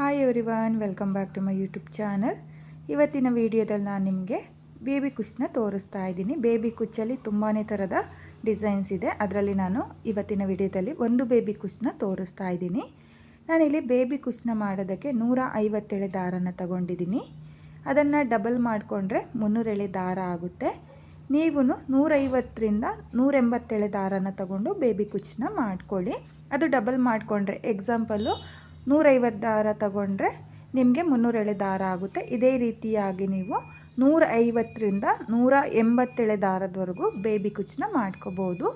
Hi everyone welcome back to my YouTube channel ಇವತ್ತಿನ ವಿಡಿಯೋದಲ್ಲಿ ನಾನು ನಿಮಗೆ ಬೇಬಿ ಕುಚ್ನ ತೋರಿಸ್ತಾ ಇದ್ದೀನಿ. ಬೇಬಿ ಕುಚ್ಚಲ್ಲಿ ತುಂಬಾ ಥರದ ಡಿಸೈನ್ಸ್ ಇದೆ. ಅದರಲ್ಲಿ ನಾನು ಇವತ್ತಿನ ವಿಡಿಯೋದಲ್ಲಿ ಒಂದು ಬೇಬಿ ಕುಚ್ನ ತೋರಿಸ್ತಾ ಇದ್ದೀನಿ. ನಾನಿಲ್ಲಿ ಬೇಬಿ ಕುಚ್ನ ಮಾಡೋದಕ್ಕೆ ನೂರ ಐವತ್ತೆಳೆ ದಾರನ ತಗೊಂಡಿದ್ದೀನಿ. ಅದನ್ನು ಡಬಲ್ ಮಾಡಿಕೊಂಡ್ರೆ ಮುನ್ನೂರೆಳೆ ದಾರ ಆಗುತ್ತೆ. ನೀವು ನೂರೈವತ್ತರಿಂದ ನೂರೆಂಬತ್ತೆಳೆ ದಾರನ ತಗೊಂಡು ಬೇಬಿ ಕುಚ್ಚನ್ನ ಮಾಡ್ಕೊಳ್ಳಿ. ಅದು ಡಬಲ್ ಮಾಡಿಕೊಂಡ್ರೆ ಎಕ್ಸಾಂಪಲ್ಲು ನೂರೈವತ್ತು ದಾರ ತಗೊಂಡ್ರೆ ನಿಮಗೆ ಮುನ್ನೂರೆಳೆ ದಾರ ಆಗುತ್ತೆ. ಇದೇ ರೀತಿಯಾಗಿ ನೀವು ನೂರ ಐವತ್ತರಿಂದ ನೂರ ಎಂಬತ್ತೇಳೆ ದಾರದವರೆಗೂ ಬೇಬಿ ಕುಚ್ಚನ್ನ ಮಾಡ್ಕೋಬೋದು.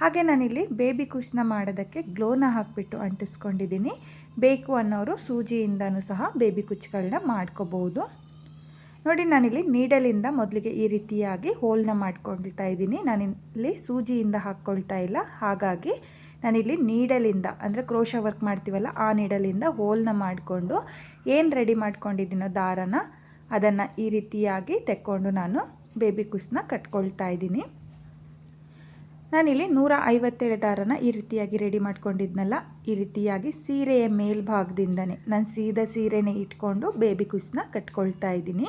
ಹಾಗೆ ನಾನಿಲ್ಲಿ ಬೇಬಿ ಕುಚ್ಚನ್ನ ಮಾಡೋದಕ್ಕೆ ಗ್ಲೋನ ಹಾಕಿಬಿಟ್ಟು ಅಂಟಿಸ್ಕೊಂಡಿದ್ದೀನಿ. ಬೇಕು ಅನ್ನೋರು ಸೂಜಿಯಿಂದನೂ ಸಹ ಬೇಬಿ ಕುಚ್ಚುಗಳನ್ನ ಮಾಡ್ಕೋಬೋದು. ನೋಡಿ, ನಾನಿಲ್ಲಿ ನೀಡಲಿಂದ ಮೊದಲಿಗೆ ಈ ರೀತಿಯಾಗಿ ಹೋಲ್ನ ಮಾಡ್ಕೊಳ್ತಾ ಇದ್ದೀನಿ. ನಾನಿಲ್ಲಿ ಸೂಜಿಯಿಂದ ಹಾಕ್ಕೊಳ್ತಾ ಇಲ್ಲ. ಹಾಗಾಗಿ ನಾನಿಲ್ಲಿ ನೀಡಲಿಂದ, ಅಂದರೆ ಕ್ರೋಶ ವರ್ಕ್ ಮಾಡ್ತೀವಲ್ಲ ಆ ನೀಡಲಿಂದ ಹೋಲ್ನ ಮಾಡಿಕೊಂಡು ಏನು ರೆಡಿ ಮಾಡ್ಕೊಂಡಿದ್ದೀನೋ ದಾರನ, ಅದನ್ನು ಈ ರೀತಿಯಾಗಿ ತೆಕ್ಕೊಂಡು ನಾನು ಬೇಬಿ ಕುಸ್ನ ಕಟ್ಕೊಳ್ತಾ ಇದ್ದೀನಿ. ನಾನಿಲ್ಲಿ ನೂರ ಐವತ್ತೇಳು ದಾರನ ಈ ರೀತಿಯಾಗಿ ರೆಡಿ ಮಾಡ್ಕೊಂಡಿದ್ನಲ್ಲ, ಈ ರೀತಿಯಾಗಿ ಸೀರೆಯ ಮೇಲ್ಭಾಗದಿಂದನೇ, ನಾನು ಸೀದಾ ಸೀರೆನೇ ಇಟ್ಕೊಂಡು ಬೇಬಿ ಕುಸ್ನ ಕಟ್ಕೊಳ್ತಾ ಇದ್ದೀನಿ.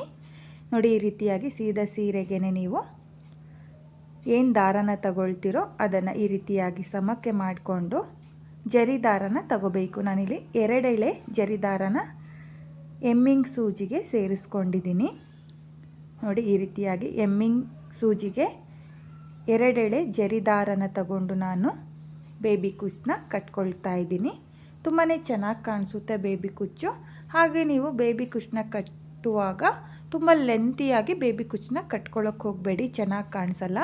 ನೋಡಿ ಈ ರೀತಿಯಾಗಿ ಸೀದಾ ಸೀರೆಗೇ ನೀವು ಏನು ದಾರನ ತಗೊಳ್ತಿರೋ ಅದನ್ನು ಈ ರೀತಿಯಾಗಿ ಸಮಕ್ಕೆ ಮಾಡಿಕೊಂಡು ಜರಿ ದಾರನ ತಗೋಬೇಕು. ನಾನಿಲ್ಲಿ ಎರಡೆಳೆ ಜರಿ ದಾರನ ಎಮ್ಮಿಂಗ್ ಸೂಜಿಗೆ ಸೇರಿಸ್ಕೊಂಡಿದ್ದೀನಿ. ನೋಡಿ, ಈ ರೀತಿಯಾಗಿ ಎಮ್ಮಿಂಗ್ ಸೂಜಿಗೆ ಎರಡೆಳೆ ಜರಿ ದಾರನ ತಗೊಂಡು ನಾನು ಬೇಬಿ ಕುಚ್ಚನ್ನ ಕಟ್ಕೊಳ್ತಾ ಇದ್ದೀನಿ. ತುಂಬಾ ಚೆನ್ನಾಗಿ ಕಾಣಿಸುತ್ತೆ ಬೇಬಿ ಕುಚ್ಚು. ಹಾಗೆ ನೀವು ಬೇಬಿ ಕುಚ್ಚನ್ನ ಕಟ್ಟುವಾಗ ತುಂಬ ಲೆಂತಿಯಾಗಿ ಬೇಬಿ ಕುಚ್ಚನ್ನ ಕಟ್ಕೊಳ್ಳೋಕೆ ಹೋಗಬೇಡಿ. ಚೆನ್ನಾಗಿ ಕಾಣಿಸಲ್ಲ.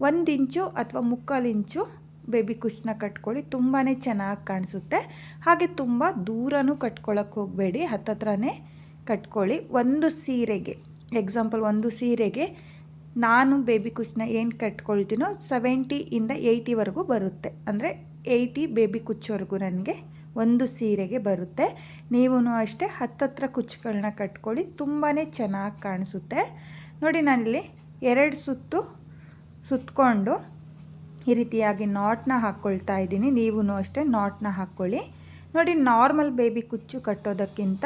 ಒಂದು ಇಂಚು ಅಥವಾ ಮುಕ್ಕಾಲು ಇಂಚು ಬೇಬಿ ಕುಚ್ಚನ್ನ ಕಟ್ಕೊಳ್ಳಿ. ತುಂಬಾ ಚೆನ್ನಾಗಿ ಕಾಣಿಸುತ್ತೆ. ಹಾಗೆ ತುಂಬ ದೂರನೂ ಕಟ್ಕೊಳ್ಳೋಕೆ ಹೋಗಬೇಡಿ. ಹತ್ತತ್ರನೇ ಕಟ್ಕೊಳ್ಳಿ. ಒಂದು ಸೀರೆಗೆ ಎಕ್ಸಾಂಪಲ್ ಒಂದು ಸೀರೆಗೆ ನಾನು ಬೇಬಿ ಕುಚ್ಚನ್ನ ಏನು ಕಟ್ಕೊಳ್ತೀನೋ ಸೆವೆಂಟಿಯಿಂದ ಏಯ್ಟಿವರೆಗೂ ಬರುತ್ತೆ. ಅಂದರೆ ಏಯ್ಟಿ ಬೇಬಿ ಕುಚ್ಚವರೆಗೂ ನನಗೆ ಒಂದು ಸೀರೆಗೆ ಬರುತ್ತೆ. ನೀವೂ ಅಷ್ಟೇ ಹತ್ತತ್ರ ಕುಚ್ಚುಗಳನ್ನ ಕಟ್ಕೊಳ್ಳಿ. ತುಂಬಾ ಚೆನ್ನಾಗಿ ಕಾಣಿಸುತ್ತೆ. ನೋಡಿ ನಾನಿಲ್ಲಿ ಎರಡು ಸುತ್ತು ಸುತ್ತಕೊಂಡು ಈ ರೀತಿಯಾಗಿ ನಾಟ್ನ ಹಾಕ್ಕೊಳ್ತಾ ಇದ್ದೀನಿ. ನೀವೂ ಅಷ್ಟೇ ನಾಟ್ನ ಹಾಕ್ಕೊಳ್ಳಿ. ನೋಡಿ, ನಾರ್ಮಲ್ ಬೇಬಿ ಕುಚ್ಚು ಕಟ್ಟೋದಕ್ಕಿಂತ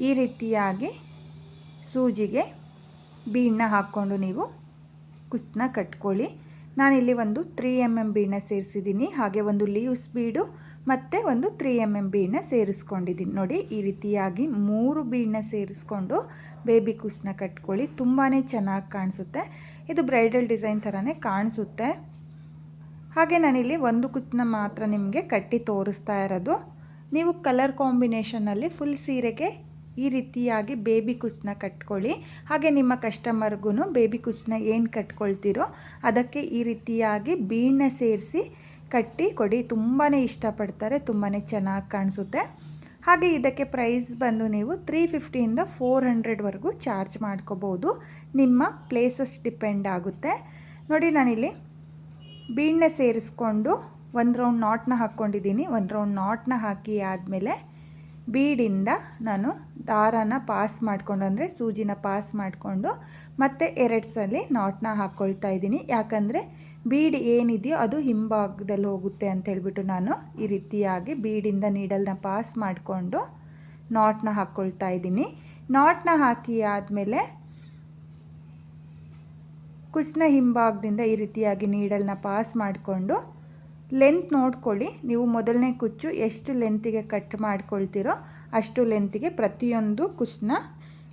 ಈ ರೀತಿಯಾಗಿ ಸೂಜಿಗೆ ಬೀಣ್ಣ ಹಾಕ್ಕೊಂಡು ನೀವು ಕುಚ್ಚನ್ನ ಕಟ್ಕೊಳ್ಳಿ. ನಾನಿಲ್ಲಿ ಒಂದು ತ್ರೀ ಎಂ ಎಂ ಬೀಡನ್ನ ಸೇರಿಸಿದ್ದೀನಿ. ಹಾಗೆ ಒಂದು ಲೀವ್ಸ್ ಬೀಡು ಮತ್ತು ಒಂದು ತ್ರೀ ಎಂ ಎಂ ಬೀಡನ್ನ ಸೇರಿಸ್ಕೊಂಡಿದ್ದೀನಿ. ನೋಡಿ, ಈ ರೀತಿಯಾಗಿ ಮೂರು ಬೀಡನ್ನ ಸೇರಿಸ್ಕೊಂಡು ಬೇಬಿ ಕುಸ್ನ ಕಟ್ಕೊಳ್ಳಿ. ತುಂಬಾ ಚೆನ್ನಾಗಿ ಕಾಣಿಸುತ್ತೆ. ಇದು ಬ್ರೈಡಲ್ ಡಿಸೈನ್ ಥರನೇ ಕಾಣಿಸುತ್ತೆ. ಹಾಗೆ ನಾನಿಲ್ಲಿ ಒಂದು ಕುಚ್ಚನ್ನ ಮಾತ್ರ ನಿಮಗೆ ಕಟ್ಟಿ ತೋರಿಸ್ತಾ ಇರೋದು. ನೀವು ಕಲರ್ ಕಾಂಬಿನೇಷನಲ್ಲಿ ಫುಲ್ ಸೀರೆಗೆ ಈ ರೀತಿಯಾಗಿ ಬೇಬಿ ಕುಚ್ಚನ್ನ ಕಟ್ಕೊಳ್ಳಿ. ಹಾಗೆ ನಿಮ್ಮ ಕಸ್ಟಮರ್ಗೂ ಬೇಬಿ ಕುಸ್ನ ಏನು ಕಟ್ಕೊಳ್ತೀರೋ ಅದಕ್ಕೆ ಈ ರೀತಿಯಾಗಿ ಬೀಣ್ಣ ಸೇರಿಸಿ ಕಟ್ಟಿ ಕೊಡಿ. ತುಂಬಾ ಇಷ್ಟಪಡ್ತಾರೆ ತುಂಬಾ ಚೆನ್ನಾಗಿ ಕಾಣಿಸುತ್ತೆ. ಹಾಗೆ ಇದಕ್ಕೆ ಪ್ರೈಸ್ ಬಂದು ನೀವು ತ್ರೀ ಫಿಫ್ಟಿಯಿಂದ ಫೋರ್ ಹಂಡ್ರೆಡ್ವರೆಗೂ ಚಾರ್ಜ್ ಮಾಡ್ಕೋಬೋದು. ನಿಮ್ಮ ಪ್ಲೇಸಸ್ ಡಿಪೆಂಡ್ ಆಗುತ್ತೆ. ನೋಡಿ ನಾನಿಲ್ಲಿ ಬೀಣ್ಣೆ ಸೇರಿಸ್ಕೊಂಡು ಒಂದು ರೌಂಡ್ ನಾಟ್ನ ಹಾಕ್ಕೊಂಡಿದ್ದೀನಿ. ಒಂದು ರೌಂಡ್ ನಾಟ್ನ ಹಾಕಿ ಆದಮೇಲೆ ಬೀಡಿಂದ ನಾನು ದಾರಾನ ಪಾಸ್ ಮಾಡಿಕೊಂಡು, ಅಂದರೆ ಸೂಜಿನ ಪಾಸ್ ಮಾಡಿಕೊಂಡು ಮತ್ತೆ ಎರಡು ಸಲ ನಾಟ್ನ ಹಾಕ್ಕೊಳ್ತಾ ಇದ್ದೀನಿ. ಯಾಕಂದರೆ ಬೀಡ್ ಏನಿದೆಯೋ ಅದು ಹಿಂಭಾಗದಲ್ಲಿ ಹೋಗುತ್ತೆ ಅಂತ ಹೇಳಿಬಿಟ್ಟು ನಾನು ಈ ರೀತಿಯಾಗಿ ಬೀಡಿಂದ ನೀಡಲ್ನ ಪಾಸ್ ಮಾಡಿಕೊಂಡು ನಾಟ್ನ ಹಾಕ್ಕೊಳ್ತಾ ಇದ್ದೀನಿ. ನಾಟ್ನ ಹಾಕಿ ಆದಮೇಲೆ ಕುಸಿನ ಹಿಂಭಾಗದಿಂದ ಈ ರೀತಿಯಾಗಿ ನೀಡಲ್ನ ಪಾಸ್ ಮಾಡಿಕೊಂಡು ಲೆಂತ್ ನೋಡ್ಕೊಳ್ಳಿ. ನೀವು ಮೊದಲನೇ ಕುಚ್ಚು ಎಷ್ಟು ಲೆಂತಿಗೆ ಕಟ್ ಮಾಡ್ಕೊಳ್ತೀರೋ ಅಷ್ಟು ಲೆಂತಿಗೆ ಪ್ರತಿಯೊಂದು ಕುಚ್ಚನ್ನ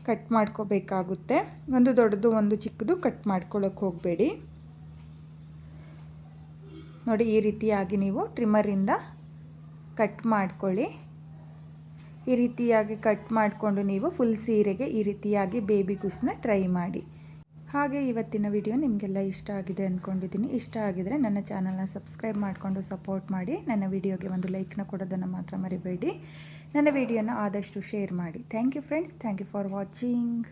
ಕಟ್ ಮಾಡ್ಕೋಬೇಕಾಗುತ್ತೆ. ಒಂದು ದೊಡ್ಡದು, ಒಂದು ಚಿಕ್ಕದು ಕಟ್ ಮಾಡ್ಕೊಳ್ಳೋಕೆ ಹೋಗಬೇಡಿ. ನೋಡಿ, ಈ ರೀತಿಯಾಗಿ ನೀವು ಟ್ರಿಮ್ಮರಿಂದ ಕಟ್ ಮಾಡ್ಕೊಳ್ಳಿ. ಈ ರೀತಿಯಾಗಿ ಕಟ್ ಮಾಡಿಕೊಂಡು ನೀವು ಫುಲ್ ಸೀರೆಗೆ ಈ ರೀತಿಯಾಗಿ ಬೇಬಿ ಕುಸ್ನ ಟ್ರೈ ಮಾಡಿ. ಹಾಗೆ ಇವತ್ತಿನ ವಿಡಿಯೋ ನಿಮಗೆಲ್ಲ ಇಷ್ಟ ಆಗಿದೆ ಅಂದ್ಕೊಂಡಿದ್ದೀನಿ ಇಷ್ಟ ಆಗಿದರೆ ನನ್ನ ಚಾನಲ್ನ ಸಬ್ಸ್ಕ್ರೈಬ್ ಮಾಡಿಕೊಂಡು ಸಪೋರ್ಟ್ ಮಾಡಿ. ನನ್ನ ವಿಡಿಯೋಗೆ ಒಂದು ಲೈಕ್ನ ಕೊಡೋದನ್ನು ಮಾತ್ರ ಮರಿಬೇಡಿ. ನನ್ನ ವಿಡಿಯೋನ ಆದಷ್ಟು ಶೇರ್ ಮಾಡಿ. Thank you friends. Thank you for watching.